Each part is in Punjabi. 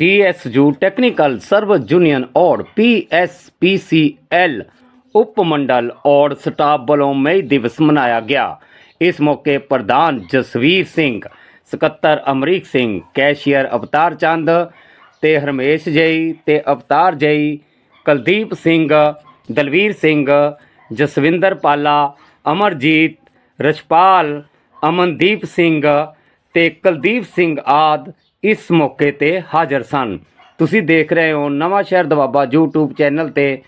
टीएसयू टेक्निकल सर्विस यूनियन और पीएसपीसीएल उपमंडल और स्टाफ ਵੱਲੋਂ ਮਈ ਦਿਵਸ ਮਨਾਇਆ ਗਿਆ ਇਸ ਮੌਕੇ ਪ੍ਰਧਾਨ ਜਸਵੀਰ ਸਿੰਘ ਸਕੱਤਰ ਅਮਰੀਕ ਸਿੰਘ ਕੈਸ਼ੀਅਰ ਅਵਤਾਰ ਚੰਦ ਤੇ ਹਰਮੇਸ਼ ਜਈ ਤੇ ਅਵਤਾਰ ਜਈ ਕੁਲਦੀਪ ਸਿੰਘ ਦਲਵੀਰ ਸਿੰਘ ਜਸਵਿੰਦਰ ਪਾਲਾ ਅਮਰਜੀਤ ਰਛਪਾਲ ਅਮਨਦੀਪ ਸਿੰਘ ਤੇ ਕੁਲਦੀਪ ਸਿੰਘ ਆਦ ਇਸ ਮੌਕੇ ਤੇ ਹਾਜ਼ਰ ਸਨ। ਤੁਸੀਂ ਦੇਖ ਰਹੇ ਹੋ ਨਵਾਂ ਸ਼ਹਿਰ ਦਵਾਬਾ YouTube ਚੈਨਲ ਤੇ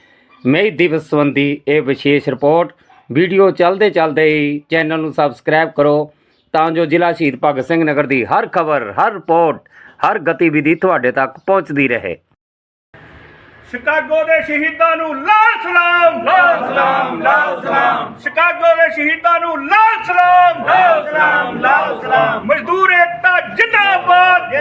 ਮਈ ਦਿਵਸ ਸੰਬੰਧੀ ਇਹ ਵਿਸ਼ੇਸ਼ ਰਿਪੋਰਟ। ਵੀਡੀਓ ਚੱਲਦੇ ਚੱਲਦੇ ਹੀ ਚੈਨਲ ਨੂੰ ਸਬਸਕ੍ਰਾਈਬ ਕਰੋ ਤਾਂ ਜੋ ਜ਼ਿਲ੍ਹਾ ਸ਼ਹੀਦ ਭਗਤ ਸਿੰਘ ਨਗਰ ਦੀ ਹਰ ਖਬਰ, ਹਰ ਰਿਪੋਰਟ, ਹਰ ਗਤੀਵਿਧੀ ਤੁਹਾਡੇ ਤੱਕ ਪਹੁੰਚਦੀ ਰਹੇ। ਸ਼ਿਕਾਗੋ ਦੇ ਸ਼ਹੀਦਾਂ ਨੂੰ ਲਾਲ ਸਲਾਮ ਲਾਲ ਸਲਾਮ ਲਾਲ ਸਲਾਮ। ਸ਼ਿਕਾਗੋ ਦੇ ਸ਼ਹੀਦਾਂ ਨੂੰ ਲਾਲ ਸਲਾਮ ਲਾਲ ਸਲਾਮ ਲਾਲ ਸਲਾਮ।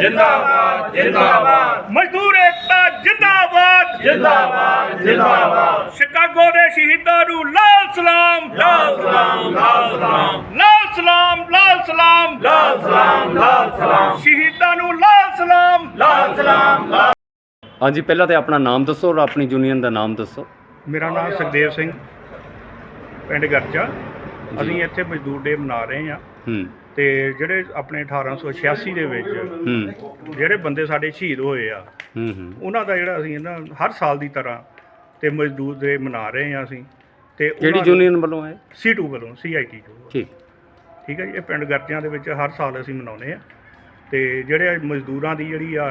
ਜਿੰਦਾਬਾਦ ਜਿੰਦਾਬਾਦ। ਜਿੰਦਾਬਾਦ ਮਜ਼ਦੂਰ ਏਕਤਾ ਜਿੰਦਾਬਾਦ। ਜਿੰਦਾਬਾਦ ਜਿੰਦਾਬਾਦ। ਸ਼ਿਕਾਗੋ ਦੇ ਸ਼ਹੀਦਾਂ ਨੂੰ ਲਾਲ ਸਲਾਮ। ਲਾਲ ਸਲਾਮ ਲਾਲ ਸਲਾਮ। ਲਾਲ ਸਲਾਮ ਲਾਲ ਸਲਾਮ। ਲਾਲ ਸਲਾਮ ਲਾਲ ਸਲਾਮ। ਸ਼ਹੀਦਾਂ ਨੂੰ ਲਾਲ ਸਲਾਮ। ਲਾਲ ਸਲਾਮ ਹਾਂਜੀ ਪਹਿਲਾਂ ਤੇ ਆਪਣਾ ਨਾਮ ਦੱਸੋ ਔਰ ਆਪਣੀ ਯੂਨੀਅਨ ਦਾ ਨਾਮ ਦੱਸੋ। ਮੇਰਾ ਨਾਮ ਸੁਖਦੇਵ ਸਿੰਘ। ਪਿੰਡ ਗਰਚਾ ਅਸੀਂ ਇੱਥੇ ਮਜ਼ਦੂਰ ਡੇ ਮਨਾ ਰਹੇ ਹਾਂ। ਹੂੰ। ਤੇ ਜਿਹੜੇ ਆਪਣੇ 1886 ਦੇ ਵਿੱਚ ਹੂੰ। ਜਿਹੜੇ ਬੰਦੇ ਸਾਡੇ ਸ਼ਹੀਦ ਹੋਏ ਆ ਹੂੰ ਹੂੰ। ਉਹਨਾਂ ਦਾ ਜਿਹੜਾ ਅਸੀਂ ਨਾ ਹਰ ਸਾਲ ਦੀ ਤਰ੍ਹਾਂ ਤੇ ਮਜ਼ਦੂਰ ਡੇ ਮਨਾ ਰਹੇ ਹਾਂ ਅਸੀਂ ਤੇ ਕਿਹੜੀ ਯੂਨੀਅਨ ਵੱਲੋਂ ਹੈ C2 ਵੱਲੋਂ CIT ਤੋਂ ਠੀਕ। ਠੀਕ ਹੈ ਜੀ ਇਹ ਪਿੰਡ ਗਰਚਿਆਂ ਦੇ ਵਿੱਚ ਹਰ ਸਾਲ ਅਸੀਂ ਮਨਾਉਂਦੇ ਆ ਤੇ ਜਿਹੜੇ ਮਜ਼ਦੂਰਾਂ ਦੀ ਜਿਹੜੀ ਆ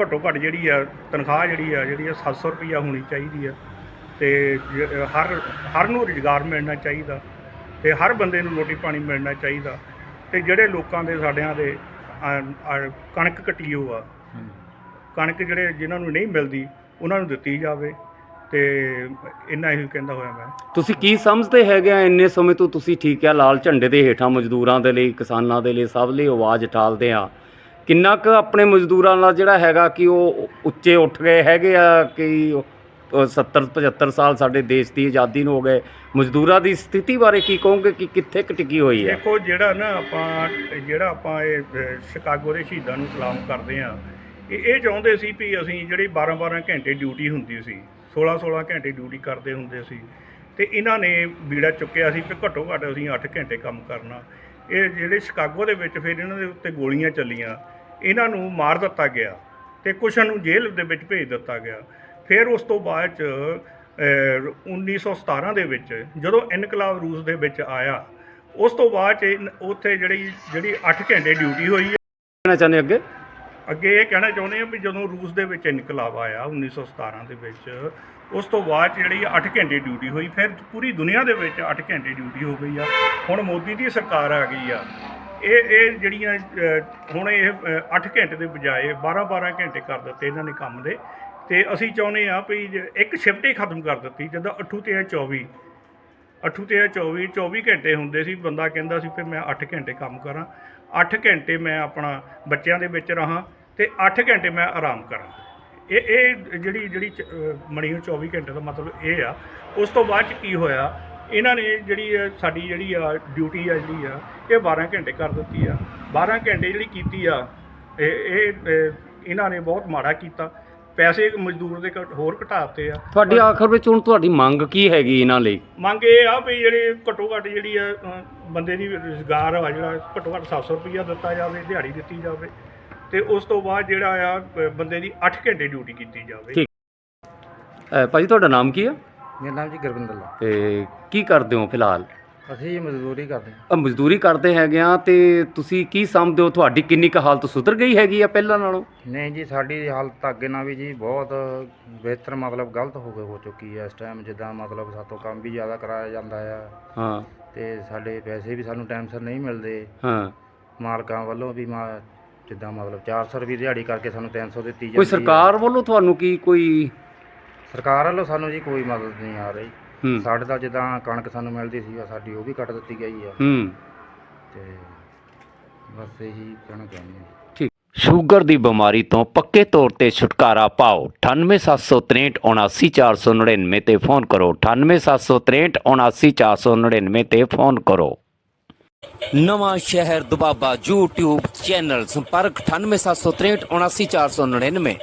ਘੱਟੋ ਘੱਟ ਜਿਹੜੀ ਆ ਤਨਖਾਹ ਜਿਹੜੀ ਆ ਜਿਹੜੀ ਆ 700 ਰੁਪਈਆ ਹੋਣੀ ਚਾਹੀਦੀ ਆ। ਤੇ ਹਰ ਹਰ ਨੂੰ ਰੁਜ਼ਗਾਰ ਮਿਲਣਾ ਚਾਹੀਦਾ ਤੇ ਹਰ ਬੰਦੇ ਨੂੰ ਰੋਟੀ ਪਾਣੀ ਮਿਲਣਾ ਚਾਹੀਦਾ। ਤੇ ਜਿਹੜੇ ਲੋਕਾਂ ਦੇ ਸਾਡਿਆਂ ਦੇ ਆ- ਆ ਕਣਕ ਕਟੀਓ ਆ ਕਣਕ ਜਿਹੜੇ ਜਿਨ੍ਹਾਂ ਨੂੰ ਨਹੀਂ ਮਿਲਦੀ ਉਹਨਾਂ ਨੂੰ ਦਿੱਤੀ ਜਾਵੇ ਤੇ ਇੰਨਾ ਹੀ ਕਹਿੰਦਾ ਹੋਇਆ ਮੈਂ। ਤੁਸੀਂ ਕੀ ਸਮਝਦੇ ਹੈਗੇ ਆ ਇੰਨੇ ਸਮੇਂ ਤੋਂ ਤੁਸੀਂ ਠੀਕ ਹੈ ਲਾਲ ਝੰਡੇ ਦੇ ਹੇਠਾਂ ਮਜ਼ਦੂਰਾਂ ਦੇ ਲਈ ਕਿਸਾਨਾਂ ਦੇ ਲਈ ਸਭ ਲਈ ਆਵਾਜ਼ ਉਠਾਲਦੇ ਆ। ਕਿੰਨਾ ਕੁ ਆਪਣੇ ਮਜ਼ਦੂਰਾਂ ਨਾਲ ਜਿਹੜਾ ਹੈਗਾ ਕਿ ਉਹ ਉੱਚੇ ਉੱਠ ਗਏ ਹੈਗੇ ਆ ਕਿ 70 75 ਸਾਲ ਸਾਡੇ ਦੇਸ਼ ਦੀ ਆਜ਼ਾਦੀ ਨੂੰ ਹੋ ਗਏ। ਮਜ਼ਦੂਰਾਂ ਦੀ ਸਥਿਤੀ ਬਾਰੇ ਕੀ ਕਹੋਗੇ ਕਿ ਕਿੱਥੇ ਕੁ ਟਿਕੀ ਹੋਈ ਹੈ? ਦੇਖੋ, ਜਿਹੜਾ ਨਾ ਆਪਾਂ, ਜਿਹੜਾ ਆਪਾਂ ਇਹ ਸ਼ਿਕਾਗੋ ਦੇ ਸ਼ਹੀਦਾਂ ਨੂੰ ਸਲਾਮ ਕਰਦੇ ਆ ਇਹ ਇਹ ਚਾਹੁੰਦੇ ਸੀ ਵੀ ਅਸੀਂ ਜਿਹੜੀ 12 12 ਘੰਟੇ ਡਿਊਟੀ ਹੁੰਦੀ ਸੀ 16 16 ਘੰਟੇ ਡਿਊਟੀ ਕਰਦੇ ਹੁੰਦੇ ਸੀ, ਤੇ ਇਹਨਾਂ ਨੇ ਬੀੜਾ ਚੁੱਕਿਆ ਸੀ ਕਿ ਘੱਟੋ ਘੱਟ ਅਸੀਂ 8 ਘੰਟੇ ਕੰਮ ਕਰਨਾ। ਇਹ ਜਿਹੜੇ ਸ਼ਿਕਾਗੋ ਦੇ ਵਿੱਚ ਫਿਰ ਇਹਨਾਂ ਦੇ ਉੱਤੇ ਗੋਲੀਆਂ ਚੱਲੀਆਂ, ਇਹਨਾਂ ਨੂੰ ਮਾਰ ਦਿੱਤਾ ਗਿਆ ਤੇ ਕੁਛ ਨੂੰ ਜੇਲ੍ਹ ਦੇ ਵਿੱਚ ਭੇਜ ਦਿੱਤਾ ਗਿਆ। ਫਿਰ ਉਸ ਤੋਂ ਬਾਅਦ ਚ ਅਹ, 1917 ਦੇ ਵਿੱਚ ਜਦੋਂ ਇਨਕਲਾਬ ਰੂਸ ਦੇ ਵਿੱਚ ਆਇਆ ਉਸ ਤੋਂ ਬਾਅਦ ਚ ਉੱਥੇ ਜਿਹੜੀ ਜਿਹੜੀ 8 ਘੰਟੇ ਡਿਊਟੀ ਹੋਈ ਹੈ। ਕਹਿਣਾ ਚਾਹੁੰਦੇ ਅੱਗੇ? ਅੱਗੇ ਇਹ ਕਹਿਣਾ ਚਾਹੁੰਦੇ ਆ ਵੀ ਜਦੋਂ ਰੂਸ ਦੇ ਵਿੱਚ ਇਨਕਲਾਬ ਆਇਆ 1917 ਦੇ ਵਿੱਚ ਉਸ ਤੋਂ ਬਾਅਦ 'ਚ ਜਿਹੜੀ 8 ਘੰਟੇ ਡਿਊਟੀ ਹੋਈ ਫਿਰ ਪੂਰੀ ਦੁਨੀਆ ਦੇ ਵਿੱਚ 8 ਘੰਟੇ ਡਿਊਟੀ ਹੋ ਗਈ ਆ। ਹੁਣ ਮੋਦੀ ਦੀ ਸਰਕਾਰ ਆ ਗਈ ਆ। ਇਹ ਇਹ ਜਿਹੜੀਆਂ ਹੁਣ ਇਹ 8 ਘੰਟੇ ਦੇ ਬਜਾਏ 12 12 ਘੰਟੇ ਕਰ ਦਿੱਤੇ ਇਹਨਾਂ ਨੇ ਕੰਮ ਦੇ। ਤੇ ਅਸੀਂ ਚਾਹੁੰਦੇ ਆ ਵੀ ਜੇ ਇੱਕ ਸ਼ਿਫਟ ਹੀ ਖਤਮ ਕਰ ਦਿੱਤੀ, ਜਦੋਂ 8 ਤੇ 24 ਅੱਠੂ ਤੇ 24 24 ਘੰਟੇ ਹੁੰਦੇ ਸੀ, ਬੰਦਾ ਕਹਿੰਦਾ ਸੀ ਫਿਰ ਮੈਂ 8 ਘੰਟੇ ਕੰਮ ਕਰਾਂ 8 ਘੰਟੇ ਮੈਂ ਆਪਣਾ ਬੱਚਿਆਂ ਦੇ ਵਿੱਚ ਰਹਾਂ ਤੇ 8 ਘੰਟੇ ਮੈਂ ਆਰਾਮ ਕਰਾਂ। ਇਹ ਇਹ ਜਿਹੜੀ ਜਿਹੜੀ ਚ- ਮਣੀ ਨੂੰ 24 ਘੰਟੇ ਦਾ ਮਤਲਬ ਇਹ ਆ। ਉਸ ਤੋਂ ਬਾਅਦ ਚ ਕੀ ਹੋਇਆ, ਇਹਨਾਂ ਨੇ ਜਿਹੜੀ ਇਹ ਸਾਡੀ ਜਿਹੜੀ ਆ ਡਿਊਟੀ ਆ ਜਿਹੜੀ ਆ, ਇਹ 12 ਘੰਟੇ ਕਰ ਦਿੱਤੀ ਆ। 12 ਘੰਟੇ ਜਿਹੜੀ ਕੀਤੀ ਆ ਇਹ ਇਹ ਇਹਨਾਂ ਨੇ ਬਹੁਤ ਮਾੜਾ ਕੀਤਾ। ਪੈਸੇ ਮਜ਼ਦੂਰ ਦੇ ਘ- ਹੋਰ ਘਟਾਤੇ ਆ। ਤੁਹਾਡੀ ਆਖਰ ਵਿੱਚ ਹੁਣ ਤੁਹਾਡੀ ਮੰਗ ਕੀ ਹੈਗੀ ਇਹਨਾਂ ਲਈ? ਮੰਗ ਇਹ ਆ ਵੀ ਜਿਹੜੇ ਘੱਟੋ ਘੱਟ ਜਿਹੜੀ ਆ ਅ, ਬੰਦੇ ਦੀ ਰੁਜ਼ਗਾਰ ਆ ਜਿਹੜਾ ਘੱਟੋ ਘੱਟ 700 ਰੁਪਈਆ ਦਿੱਤਾ ਜਾਵੇ ਦਿਹਾੜੀ ਦਿੱਤੀ ਜਾਵੇ ਤੇ ਉਸ ਤੋਂ ਬਾਅਦ ਜਿਹੜਾ ਆ ਅ, ਬੰਦੇ ਦੀ 8 ਘੰਟੇ ਡਿਊਟੀ ਕੀਤੀ ਜਾਵੇ। ਠੀਕ। ਅ, ਭਾਜੀ ਤੁਹਾਡਾ ਨਾਮ ਕੀ ਆ? ਮੇਰਾ ਨਾਮ ਜੀ ਗੁਰਵਿੰਦਰ ਲਾ ਤੇ ਕੀ ਕਰਦੇ ਹੋ ਫਿਲਹਾਲ? ਅਸੀਂ ਮਜ਼ਦੂਰੀ ਕਰਦੇ ਹਾਂ। ਅ, ਮਜ਼ਦੂਰੀ ਕਰਦੇ ਹੈਗੇ ਆ ਤੇ ਤੁਸੀਂ ਕੀ ਸਮਝਦੇ ਹੋ ਤੁਹਾਡੀ ਕਿੰਨੀ ਕੁ ਹਾਲਤ ਸੁਧਰ ਗਈ ਹੈਗੀ ਆ ਪਹਿਲਾਂ ਨਾਲੋਂ? ਨਹੀਂ ਜੀ ਸਾਡੀ ਹਾਲਤ ਅੱਗੇ ਨਾਲ ਵੀ ਜੀ ਬਹੁਤ ਬਿਹਤਰ ਮਤਲਬ ਗਲਤ ਹੋ ਗਈ ਹੋ ਚੁੱਕੀ ਹੈ ਇਸ ਟਾਈਮ ਜਿੱਦਾਂ ਮਤਲਬ ਸਾਤੋਂ ਕੰਮ ਵੀ ਜ਼ਿਆਦਾ ਕਰਾਇਆ ਜਾਂਦਾ ਆ। ਹਾਂ। ਤੇ ਸਾਡੇ ਪੈਸੇ ਵੀ ਸਾਨੂੰ ਟਾਈਮ ਸਿਰ ਨਹੀਂ ਮਿਲਦੇ। ਹਾਂ। ਮਾਲਕਾਂ ਵੱਲੋਂ ਵੀ ਮਾ ਜਿੱਦਾਂ ਮਤਲਬ 400 ਰੁਪਏ ਦਿਹਾੜੀ ਕਰਕੇ ਸਾਨੂੰ 300 ਦਿੱਤੀ ਜਾਂਦੀ ਕੋਈ ਹੈ। ਸਰਕਾਰ ਵੱਲੋਂ ਤੁਹਾਨੂੰ ਕੀ ਕੋਈ ਸਰਕਾਰ ਵੱਲੋਂ ਸਾਨੂੰ ਜੀ ਕੋਈ ਮਦਦ ਨਹੀਂ ਆ ਰਹੀ। ਹੂੰ। ਸਾਡੇ ਤਾਂ ਜਿੱਦਾਂ ਕਣਕ ਸਾਨੂੰ ਮਿਲਦੀ ਸੀ ਸਾਡੀ ਉਹ ਵੀ ਕੱਟ ਦਿੱਤੀ ਗਈ ਆ। ਹੂੰ। ਤੇ ਬਸ ਇਹੀ ਕਹਿਣਾ ਚਾਹੁੰਦੇ ਠੀਕ। ਸ਼ੂਗਰ ਦੀ ਬਿਮਾਰੀ ਤੋਂ ਪੱਕੇ ਤੌਰ ਤੇ ਛੁਟਕਾਰਾ ਪਾਓ। 9873379499 ਤੇ ਫੋਨ ਕਰੋ। 9873379499 ਤੇ ਫੋਨ ਕਰੋ। ਨਵਾਂ ਸ਼ਹਿਰ ਦੁਬਾਬਾ YouTube ਚੈਨਲ ਸੰਪਰਕ 98763 79499